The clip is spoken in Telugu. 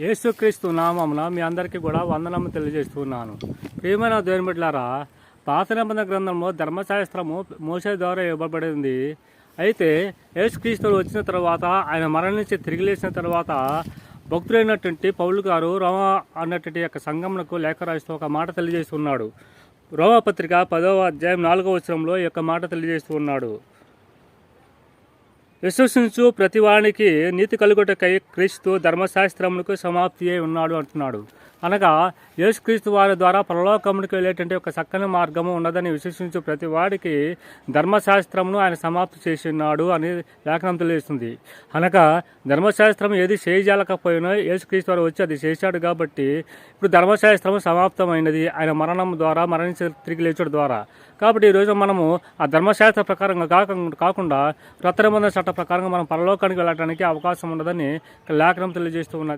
యేసుక్రీస్తు నామమున మీ అందరికీ కూడా వందనము తెలియజేస్తున్నాను. ప్రియమైన దేవుని బిడ్డలారా పాత నిబంధన గ్రంథంలో ధర్మశాస్త్రము మోసే ద్వారా ఇవ్వబడింది. అయితే యేసుక్రీస్తులు వచ్చిన తర్వాత ఆయన మరణించి తిరిగి లేచిన తర్వాత భక్తులైనటువంటి పౌలు గారు రోమ అన్నటువంటి యొక్క సంఘమునకు లేఖ రాస్తూ ఒక మాట తెలియజేస్తున్నాడు. రోమపత్రిక పదవ అధ్యాయం నాలుగవ వచనంలో ఈ యొక్క మాట తెలియజేస్తూ ఉన్నాడు. విశ్వసించు ప్రతివానికి నీతి కలుగుటకై క్రీస్తు ధర్మశాస్త్రములకు సమాప్తి అయి ఉన్నాడు అంటున్నాడు. అనగా యేసుక్రీస్తు వారి ద్వారా పరలోకమునికి వెళ్ళేటువంటి ఒక చక్కని మార్గము ఉన్నదని విశ్వసించు ప్రతి వాడికి ధర్మశాస్త్రమును ఆయన సమాప్తి చేసి ఉన్నాడు అని లేఖనం తెలియజేస్తుంది. అనగా ధర్మశాస్త్రం ఏది చేయజాలకపోయినా యేసుక్రీస్తు వారు వచ్చి అది చేశాడు కాబట్టి ఇప్పుడు ధర్మశాస్త్రం సమాప్తమైనది. ఆయన మరణం ద్వారా మరణించి తిరిగి లేచడం ద్వారా. కాబట్టి ఈరోజు మనము ఆ ధర్మశాస్త్ర ప్రకారంగా కాక కాకుండా రత్నబంధ చట్ట ప్రకారంగా మనం పరలోకానికి వెళ్ళడానికి అవకాశం ఉండదని లేఖనం తెలియజేస్తూ ఉన్నది.